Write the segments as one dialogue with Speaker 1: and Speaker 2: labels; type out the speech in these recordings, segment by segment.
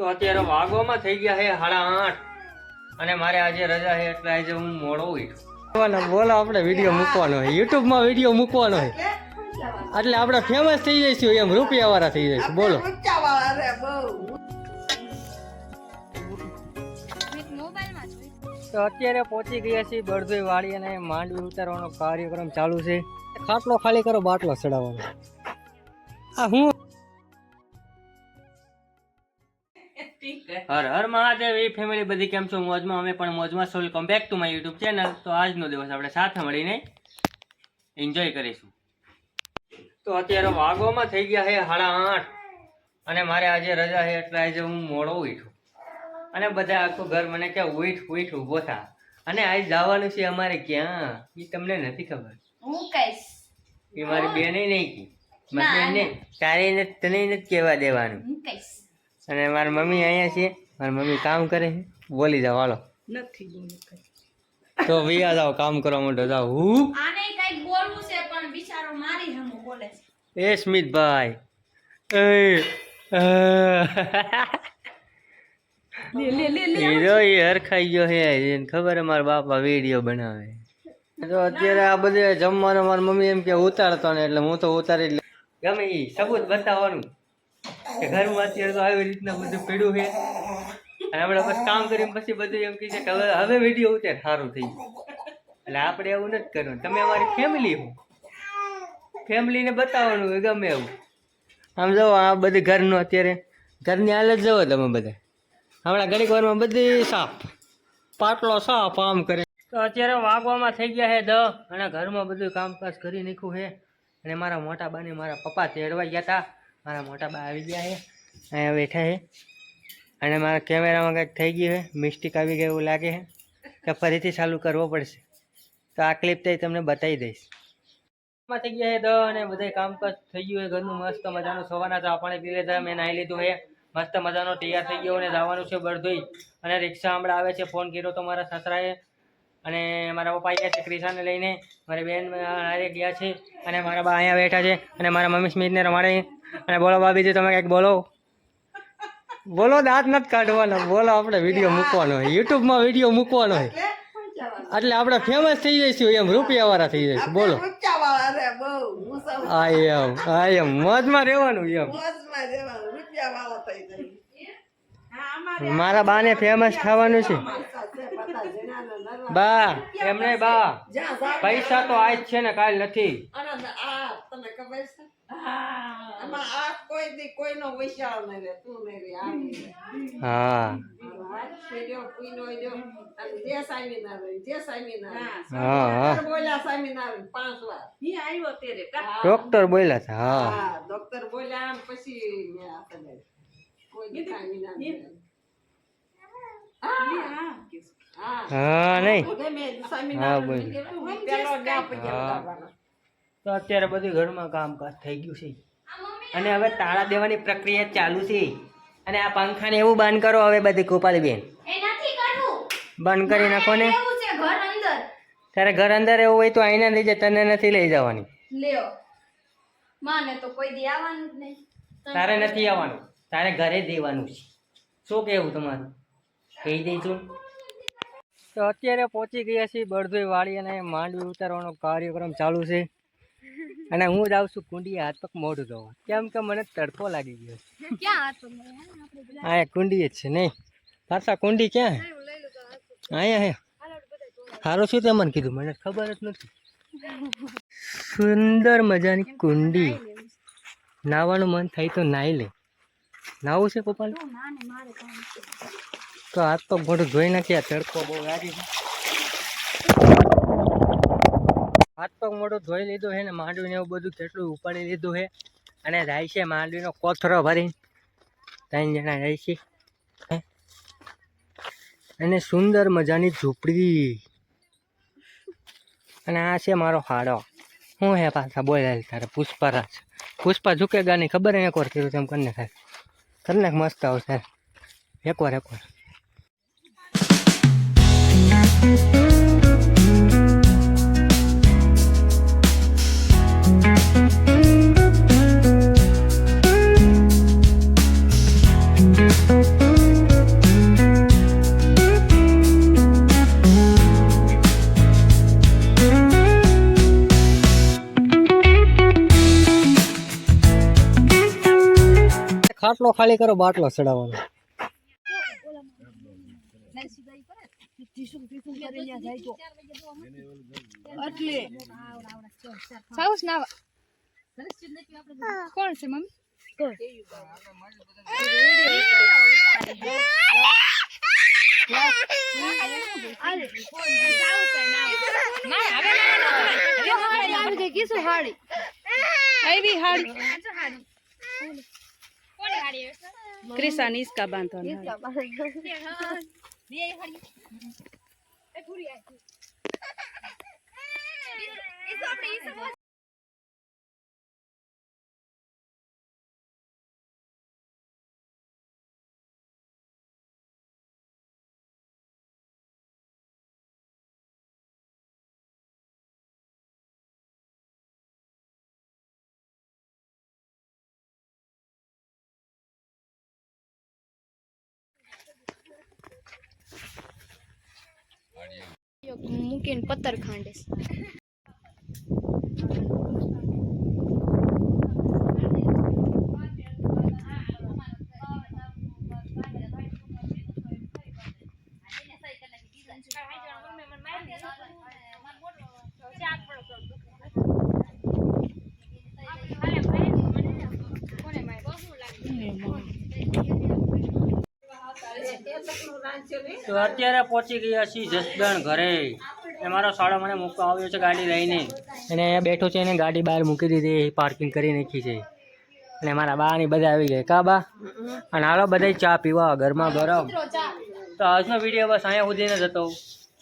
Speaker 1: તો અત્યારે વાગોમાં થઈ ગયા છે સાડા આઠ. અને મારે આજે રજા છે એટલે આજે હું મોડો ઉઠ્યો. બોલો આપણે વીડિયો મૂકવાનો હોય યુટ્યુબમાં વીડિયો મૂકવાનો હોય એટલે આપણે ફેમસ થઈ જઈશું એમ રૂપિયા વાળા થઈ જઈશું. બોલો. તો અત્યારે પહોંચી ગયા છીએ બળદોઈ વાળી અને માંડવી ઉતારવાનો કાર્યક્રમ ચાલુ છે. ખાટલો ખાલી કરો બાટલો ચડાવવાનો. આ હું હર હર મહાદેવ એ ફેમિલી બધી કેમ છો? મોજમાં અમે પણ મોજમાં છો. Welcome back to my YouTube channel તો આજનો દિવસ આપણે સાથે મળીને એન્જોય કરીશું. તો અત્યારે વાગોમાં થઈ ગયા છે સાડા આઠ. અને મારે આજે રજા છે એટલે આજે હું મોડો ઉઠું. અને બધા આખું ઘર મને કે ઉઠ ઉઠ ઊભો થા. અને આજ જવાનું છે અમારે ક્યાં? એ તમને નથી ખબર.
Speaker 2: હું કહીશ.
Speaker 1: એ મારી બેને નહીં કી મારી બેનને તારે તને નથી કહેવા દેવાનું.
Speaker 2: હું કહીશ.
Speaker 1: અને મારી મમ્મી અહીંયા છે. મારી મમ્મી કામ કરે છે? બોલી જાવ હાલો.
Speaker 2: નથી બોલું
Speaker 1: તો ભૈયા જાઓ કામ કરવા માટે જાવ હું?
Speaker 2: આને કંઈક બોલવું છે પણ બિચારો મારી હમો બોલે છે.
Speaker 1: એ સ્મિતભાઈ. એ. હીરો એ હરખાઈ ગયો હે એને ખબર હે મારા બાપા વીડિયો બનાવે. તો અત્યારે આ બધે જમવાનું મારી મમ્મી એમ કે ઉતારતો ને એટલે હું તો ઉતારી જ ગમે એ સબૂત બતાવવાનું. કે ઘરમાં અત્યારે તો આવી રીતના બધું પડ્યું છે. અને આપણે બસ કામ કરીને પછી બધું એમ કહે કે હવે હવે વીડિયો ઉતાર, સારું થઈ એટલે આપણે એવું નથી કરવું તમે અમારી ફેમિલી હો. ફેમિલીને બતાવવાનું હોય ગમે એવું. આમ જો આ બધી ઘરનું અત્યારે, ઘરની હાલત જુઓ તમે બધા. હમણાં ઘડીક વારમાં બધી સાફ, પાટલો સાફ આમ કરે. તો અત્યારે વાગવામાં થઈ ગયા છે દ અને ઘરમાં બધું કામકાજ કરી નાખ્યું છે અને મારા મોટા બાને મારા પપ્પા તેડવા ગયા હતા મારા મોટા બા આવી ગયા છે અહીંયા બેઠા છે અને મારા કેમેરામાં કંઈક થઈ ગયું છે, મિસ્ટેક આવી ગઈ એવું લાગે છે, કે ફરીથી ચાલુ કરવો પડશે. તો આ ક્લિપ તો તમને બતાવી દઈશ. થઈ ગયા છે દ અને બધા કામકાજ થઈ ગયું છે, ઘરનું મસ્ત મજાનું, સવારના ચા પાણી પી લીધા, મેં નાહી લીધું છે. મસ્ત મજાનો તૈયાર થઈ ગયો અને જવાનું છે બળધોઈ અને રિક્ષા હમણાં આવે છે, ફોન કર્યો તો મારા સસરાએ. અને મારા પપ્પા ગયા છે ક્રિશાને લઈને. મારી બેન હારે ગયા છે. અને મારા બા અહીંયા બેઠા છે. અને મારા મમ્મી સ્મિતને રમાડે અને બોલો બાબીજી તમે કંઈક બોલો. બોલો દાંત નથી કાઢવાનો. બોલો આપણે વીડિયો મૂકવાનો હોય. યુટ્યુબમાં વીડિયો મૂકવાનો હોય. એટલે આપણે ફેમસ થઈ જઈશું એમ રૂપિયા વાળા થઈ જઈશું. બોલો. આ એમ આ એમ. મોજમાં રહેવાનું એમ. મારા બાને ફેમસ થવાનું છે. બા એમને બા. પૈસા તો આજ છે ને કાલ નથી. હા. હા હા ડોક્ટર બોલ્યા છે હા.
Speaker 3: ડોક્ટર બોલ્યા પછી નહીં હા.
Speaker 1: હા. નહીં. હા, બોલ. હા. તો અત્યારે બધું ઘરમાં કામકાજ થઈ ગયું છે. અને હવે તાળા દેવાની પ્રક્રિયા ચાલુ છે. અને આ પંખાને એવું બંધ કરો હવે બધી ગોપાલી બેન
Speaker 2: એ નથી કરવું.
Speaker 1: બંધ કરી નાખો ને.
Speaker 2: ઘર અંદર.
Speaker 1: તારે ઘર અંદર એવું હોય તો આઈને લઈ જાય તને નથી લઈ જવાની.
Speaker 2: લ્યો. માને તો કોઈ દે આવવાનું જ નહીં.
Speaker 1: તારે નથી આવવાનું. તારે ઘરે દેવાનું છે. શું કહેવું તમારું? કહી દઈશું તો અત્યારે પહોંચી ગયા છીએ બળદોઈ વાળી અને માંડવી ઉતારવાનો કાર્યક્રમ ચાલુ છે. અને હું જ આવું છું કુંડી હાથ પગ મોઢું ધોવા. કેમ કે મને તડકો લાગી ગયો છે. હા કુંડી જ છે નહીં. પાછા કુંડી ક્યાં અહીંયા હે સારું શું તે મને કીધું? મને ખબર જ નથી. સુંદર મજાની કુંડી. નાવાનું મન થાય તો નાહી લે. નાવું છે
Speaker 2: છે
Speaker 1: તો હાથ તો મોઢું ધોઈ નાખ્યા તડકો બહુ લાગી છે. હાથ પગ મોઢું ધોઈ લીધું છે ને માંડવીને એવું બધું કેટલું ઉપાડી લીધું છે અને જાય છે માંડવીનો કોથરો ભરીને ત્રણ જણા જાય છે? અને સુંદર મજાની ઝૂંપડી. અને આ છે મારો હાડો. હું હે પાછા બોલાયેલ તારે પુષ્પરાજ. પુષ્પા ઝૂકે ગાની ખબર એકવાર કર્યું તેમ કરીને ખાય કરીને મસ્ત આવશે. એકવાર એકવાર બાટલો ખાલી કરો બાટલો ચડાવવાનો.
Speaker 2: કોણ છે મમ્મી?
Speaker 3: ક્રિસા નિસ્કા બાંધવાનો
Speaker 2: મૂકીને પત્તર ખાંડે.
Speaker 1: તો અત્યારે પહોંચી ગયા છીએ જસદણ ઘરે. એ મારો સાળો મને મૂકવા આવ્યો છે ગાડી લઈને. અને અહીંયા બેઠો છે એને ગાડી બહાર મૂકી દીધી પાર્કિંગ કરી નાખી છે. અને મારા બા ની બધા આવી ગયા. કા બા? અને હાલો બધા ચા પીવા ગરમા ગરમ. તો આજનો વીડિયો બસ અહીંયા સુધી જ હતો.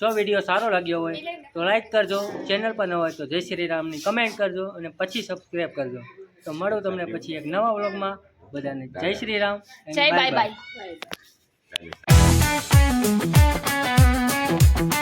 Speaker 1: જો વીડિયો સારો લાગ્યો હોય તો લાઈક કરજો. ચેનલ પર ન હોય તો જય શ્રી રામની કમેન્ટ કરજો અને પછી સબસ્ક્રાઈબ કરજો. તો મળું તમને પછી એક નવા વ્લોગમાં બધાને જય શ્રી રામ
Speaker 2: જય
Speaker 1: બાય
Speaker 2: બાય
Speaker 1: あ
Speaker 2: っ。